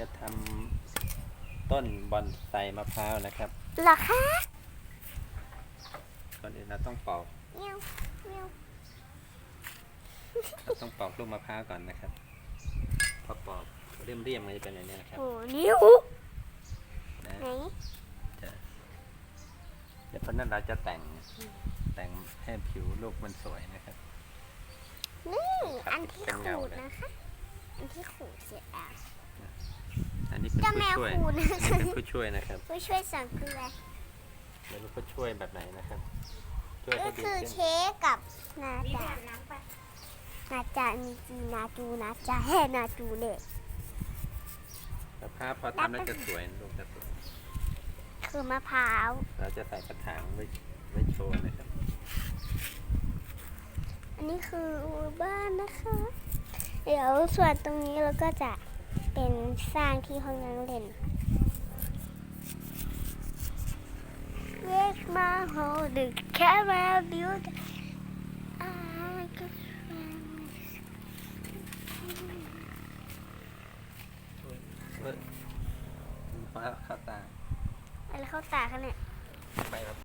จะทำต้นบอนไซมะพร้าวนะครับ เหรอคะก่อนอื่นเราต้องปอกเมียวเมียวเราต้องปอกลูกมะพร้าวก่อนนะครับ พอปอกเรียมเรียมๆมันจะเป็นอย่างนี้นะครับโอ้นิ้วนะไหนจะเดี๋ยวเพราะนั้นเราจะแต่งแต่งให้ผิวลูกมันสวยนะครับ นี่ครับอันที่เป็นขูเงาดเลยนะคะ อันที่ขูดเสร็จแล้ว อันนี้เป็นเจ้าผู้แมวช่วยขูดอันนี้เป็นผู้ช่วยนะครับ ผู้ช่วยสั่งคืออะไรไม่รู้ผู้ช่วยแบบไหนนะครับ ช่วยก็ให้ดีคือขึ้นเค้กกับนาจานาจามีจีนาจูนาจาแห่นาจูเด็กมะพร้าวพอทำแล้วจะสวยลูกจะสวยคือมะพร้าว เราจะใส่กระถางไว้ไว้โชว์นะครับ อันนี้คือบ้านนะคะ เดี๋ยวส่วนตรงนี้เราก็จะ เป็นสร้างที่ห้องนั่งเล่น Where's my hole? The camera built. I could promise. เฮ้ยมะพร้าวเข้าตาอะไรเข้าตาคะเนี่ยไปครับ